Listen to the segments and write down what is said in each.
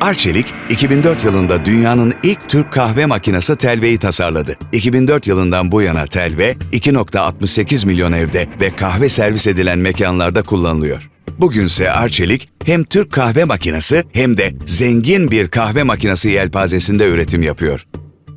Arçelik, 2004 yılında dünyanın ilk Türk kahve makinesi Telve'yi tasarladı. 2004 yılından bu yana Telve, 2.68 milyon evde ve kahve servis edilen mekanlarda kullanılıyor. Bugünse Arçelik hem Türk kahve makinesi hem de zengin bir kahve makinesi yelpazesinde üretim yapıyor.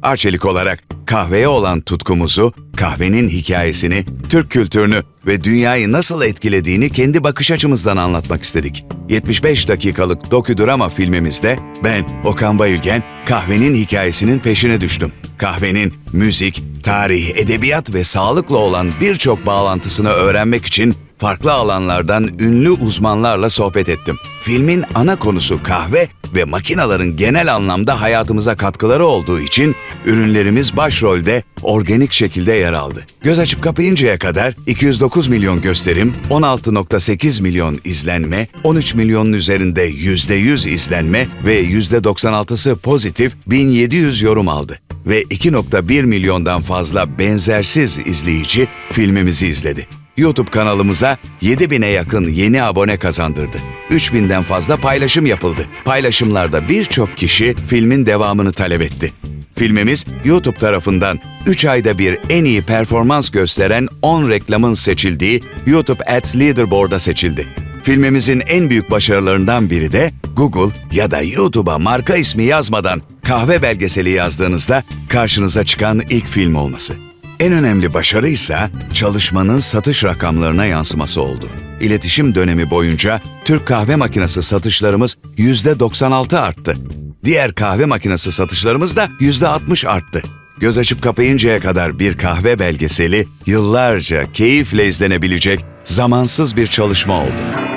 Arçelik olarak kahveye olan tutkumuzu, kahvenin hikayesini, Türk kültürünü ve dünyayı nasıl etkilediğini kendi bakış açımızdan anlatmak istedik. 75 dakikalık dokudrama filmimizde ben, Okan Bayülgen, kahvenin hikayesinin peşine düştüm. Kahvenin müzik, tarih, edebiyat ve sağlıkla olan birçok bağlantısını öğrenmek için farklı alanlardan ünlü uzmanlarla sohbet ettim. Filmin ana konusu kahve ve makinaların genel anlamda hayatımıza katkıları olduğu için ürünlerimiz başrolde organik şekilde yer aldı. Göz açıp kapayıncaya kadar 209 milyon gösterim, 16.8 milyon izlenme, 13 milyonun üzerinde %100 izlenme ve %96'sı pozitif 1700 yorum aldı ve 2.1 milyondan fazla benzersiz izleyici filmimizi izledi. YouTube kanalımıza 7000'e yakın yeni abone kazandırdı. 3000'den fazla paylaşım yapıldı. Paylaşımlarda birçok kişi filmin devamını talep etti. Filmimiz YouTube tarafından 3 ayda bir en iyi performans gösteren 10 reklamın seçildiği YouTube Ads Leaderboard'a seçildi. Filmimizin en büyük başarılarından biri de Google ya da YouTube'a marka ismi yazmadan kahve belgeseli yazdığınızda karşınıza çıkan ilk film olması. En önemli başarı ise çalışmanın satış rakamlarına yansıması oldu. İletişim dönemi boyunca Türk kahve makinesi satışlarımız %96 arttı. Diğer kahve makinesi satışlarımız da %60 arttı. Göz açıp kapayıncaya kadar bir kahve belgeseli yıllarca keyifle izlenebilecek zamansız bir çalışma oldu.